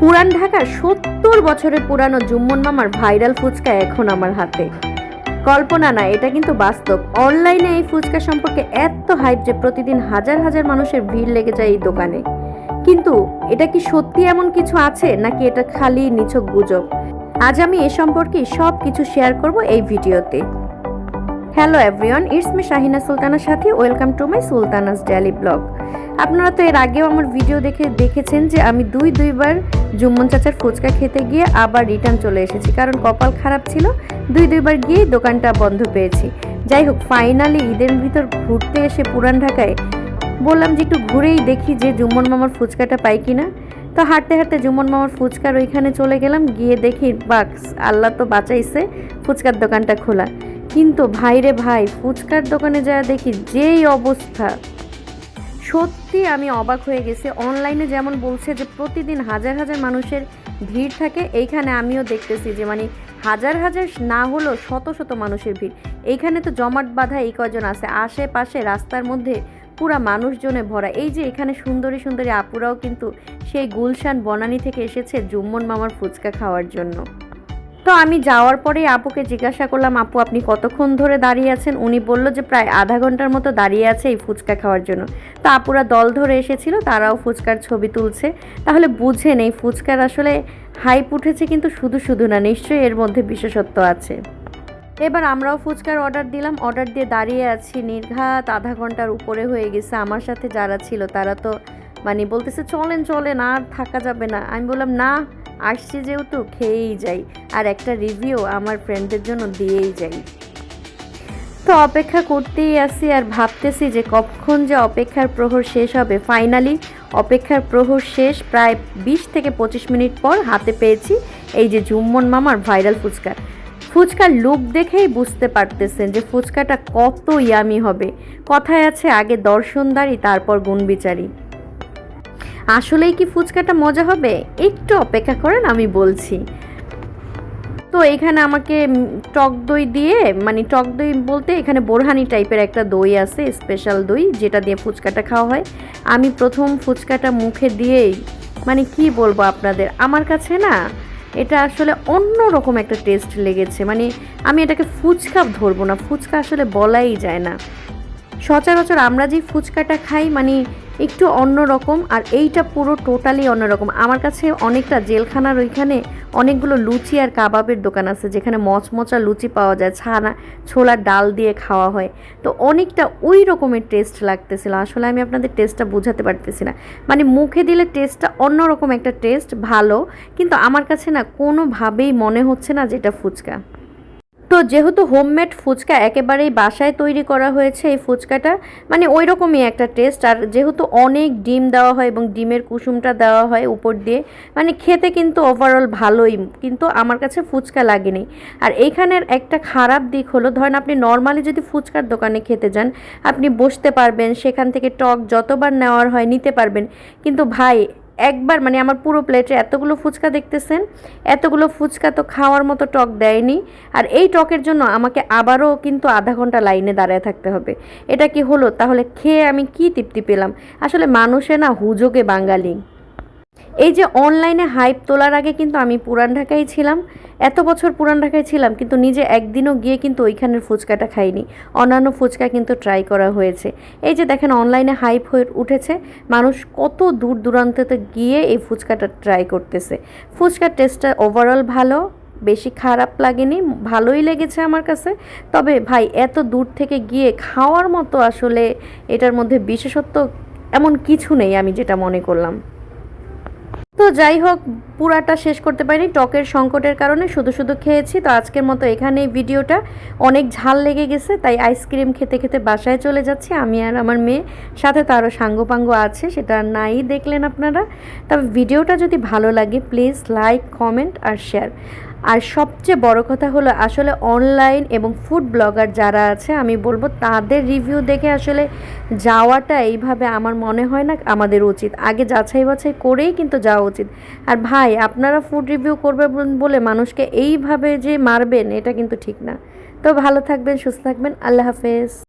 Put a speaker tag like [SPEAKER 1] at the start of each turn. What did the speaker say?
[SPEAKER 1] পুরান ঢাকার সত্তর বছরের পুরানো জুম্মন মামার ভাইরাল ফুচকা এখন আমার হাতে। কল্পনা না, এটা কিন্তু বাস্তব। অনলাইনে এই ফুচকা সম্পর্কে এত হাইপ যে প্রতিদিন হাজার হাজার মানুষের ভিড় লেগে যায় এই দোকানে। কিন্তু এটা কি সত্যি এমন কিছু আছে, নাকি এটা খালি নিছক গুজব? আজ আমি এ সম্পর্কে সব কিছু শেয়ার করব এই ভিডিওতে। Hello everyone it's me Shahina সুলতানার সাথে welcome to my Sultana's daily blog আপনারা তো এর আগেও আমার ভিডিও দেখে দেখেছেন যে আমি দুই দুইবার জুম্মন চাচার ফুচকা খেতে গিয়ে আবার রিটার্ন চলে এসেছি। কারণ কপাল খারাপ ছিল, দুই দুইবার গিয়ে দোকানটা বন্ধ পেয়েছি। যাই হোক ফাইনালি ঈদের ভিতর ঘুরতে এসে পুরান ঢাকায় বললাম যে একটু ঘুরেই দেখি যে জুম্মন মামার ফুচকাটা পাই কিনা। তো হাঁটতে হাঁটতে জুমন মামার ফুচকার ওইখানে চলে গেলাম, গিয়ে দেখি বাক্স আল্লাহ তো বাঁচাইছে ফুচকার দোকানটা খোলা। কিন্তু ভাইরে ভাই, ফুচকার দোকানে যা দেখি যেই অবস্থা। সত্যি আমি অবাক হয়ে গেছি। অনলাইনে যেমন বলছে যে প্রতিদিন হাজার হাজার মানুষের ভিড় থাকে, এইখানে আমিও দেখতেছি যে মানে হাজার হাজার না হলেও শত শত মানুষের ভিড়। এইখানে তো জমাট বাঁধা এই কজন আছে। আশেপাশে রাস্তার মধ্যে পুরা মানুষজনে ভরা। এই যে এখানে সুন্দরী সুন্দরী আপুরাও কিন্তু সেই গুলশান বনানী থেকে এসেছে জুম্মন মামার ফুচকা খাওয়ার জন্য। তো আমি যাওয়ার পরেই আপুকে জিজ্ঞাসা করলাম, আপু, আপনি কতক্ষণ ধরে দাঁড়িয়ে আছেন? উনি বলল যে, প্রায় আধা ঘণ্টার মতো দাঁড়িয়ে আছে এই ফুচকা খাওয়ার জন্য। তো আপুরা দল ধরে এসেছিল, তারাও ফুচকার ছবি তুলছে। তাহলে বুঝেন, এই ফুচকার আসলে হাইপ উঠেছে কিন্তু শুধু শুধু না, নিশ্চয়ই এর মধ্যে বিশেষত্ব আছে। এবার আমরাও ফুচকার অর্ডার দিলাম। অর্ডার দিয়ে দাঁড়িয়ে আছি নির্ঘাত আধা ঘণ্টার উপরে হয়ে গেছে। আমার সাথে যারা ছিল, তারা তো মানে বলতেছে, চলেন চলেন, আর থাকা যাবে না। আমি বললাম, না, আসছি যেহেতু, খেয়েই যাই। আর একটা রিভিউ আমার ফ্রেন্ডদের জন্য দিয়েই যাই। তো অপেক্ষা করতেই আসি আর ভাবতেছি যে কখন যে অপেক্ষার প্রহর শেষ হবে। ফাইনালি অপেক্ষার প্রহর শেষ। প্রায় বিশ থেকে পঁচিশ মিনিট পর হাতে পেয়েছি এই যে জুম্মন মামার ভাইরাল ফুচকা। ফুচকার লুক দেখেই বুঝতে পারতেছেন যে ফুচকাটা কত ইয়ামি হবে। কথায় আছে, আগে দর্শনদারি, তারপর গুণবিচারী। আসলেই কি ফুচকাটা মজা হবে? একটু অপেক্ষা করেন, আমি বলছি। তো এখানে আমাকে টক দই দিয়ে মানে টক দই বলতে এখানে বোরহানি টাইপের একটা দই আছে স্পেশাল দই, যেটা দিয়ে ফুচকাটা খাওয়া হয়। আমি প্রথম ফুচকাটা মুখে দিয়েই মানে কি বলব আপনাদের, আমার কাছে না এটা আসলে অন্য রকম একটা টেস্ট লেগেছে। মানে আমি এটাকে ফুচকা ধরবো না। ফুচকা আসলে বলাই যায় না। সচরাচর আমরা যে ফুচকাটা খাই মানে একটু অন্যরকম আর এইটা পুরো টোটালি অন্যরকম। আমার কাছে অনেকটা জেলখানার ওইখানে অনেকগুলো লুচি আর কাবাবের দোকান আছে, যেখানে মচমচা লুচি পাওয়া যায়, ছানা, ছোলার ডাল দিয়ে খাওয়া হয়। তো অনেকটা ওই রকমের টেস্ট লাগতেছিল। আসলে আমি আপনাদের টেস্টটা বোঝাতে পারতেছি না। মানে মুখে দিলে টেস্টটা অন্যরকম একটা টেস্ট ভালো। কিন্তু আমার কাছে না কোনোভাবেই মনে হচ্ছে না যে এটা ফুচকা। তো যেহেতু হোমমেড ফুচকা একেবারেই বাসায় তৈরি করা হয়েছে এই ফুচকাটা মানে ওই রকমই একটা টেস্ট আর যেহেতু অনেক ডিম দেওয়া হয় এবং ডিমের কুসুমটা দেওয়া হয় উপর দিয়ে মানে খেতে কিন্তু ওভারঅল ভালোই, কিন্তু আমার কাছে ফুচকা লাগেনি। আর এইখানের একটা খারাপ দিক হলো, ধরেন আপনি নর্মালি যদি ফুচকার দোকানে খেতে যান, আপনি বসতে পারবেন, সেখান থেকে টক যতবার নেওয়ার হয় নিতে পারবেন, কিন্তু ভাই একবার মানে আমার পুরো প্লেটে এতগুলো ফুচকা দেখতেছেন, এতগুলো ফুচকা তো খাওয়ার মতো টক দেয়নি। আর এই টকের জন্য আমাকে আবারও কিন্তু আধা ঘণ্টা লাইনে দাঁড়ায় থাকতে হবে। এটা কি হলো? তাহলে খেয়ে আমি কি তৃপ্তি পেলাম? আসলে মানুষে না হুজোগে বাঙালি। এই যে অনলাইনে হাইপ তোলার আগে কিন্তু আমি পুরান ঢাকায় ছিলাম। এত বছর পুরান ঢাকায় ছিলাম, কিন্তু নিজে একদিনও গিয়ে কিন্তু ওইখানের ফুচকাটা খাইনি। অন্যান্য ফুচকা কিন্তু ট্রাই করা হয়েছে। এই যে দেখেন অনলাইনে হাইপ হয়ে উঠেছে, মানুষ কত দূর দূরান্ততে গিয়ে এই ফুচকাটা ট্রাই করতেছে। ফুচকার টেস্টটা ওভারঅল ভালো, বেশি খারাপ লাগেনি, ভালোই লেগেছে আমার কাছে। তবে ভাই, এত দূর থেকে গিয়ে খাওয়ার মতো আসলে এটার মধ্যে বিশেষত্ব এমন কিছু নেই আমি যেটা মনে করলাম। তো যাই হোক, পুরাটা শেষ করতে পারিনি। টকের সংকটের কারণে শুধু শুধু খেয়েছি। তো আজকের মতো এখানে ভিডিওটা। অনেক ঝাল লেগে গেছে, তাই আইসক্রিম খেতে খেতে বাসায় চলে যাচ্ছি। আমি আর আমার মেয়ে, সাথে তো আরও সাঙ্গপাঙ্গ আছে, সেটা নাই দেখলেন আপনারা। তবে ভিডিওটা যদি ভালো লাগে, প্লিজ লাইক, কমেন্ট আর শেয়ার। আর সবচেয়ে বড় কথা হলো আসলে অনলাইন এবং ফুড ব্লগার যারা আছে, আমি বলব তাদের রিভিউ দেখে আসলে যাওয়াটা এইভাবে আমার মনে হয় না আমাদের উচিত। আগে যাচাই বাছাই করেই কিন্তু যাওয়া উচিত। আর ভাই, আপনারা ফুড রিভিউ করবে বলে মানুষকে এইভাবে যে মারবেন, এটা কিন্তু ঠিক না। তো ভালো থাকবেন, সুস্থ থাকবেন, আল্লাহ হাফেজ।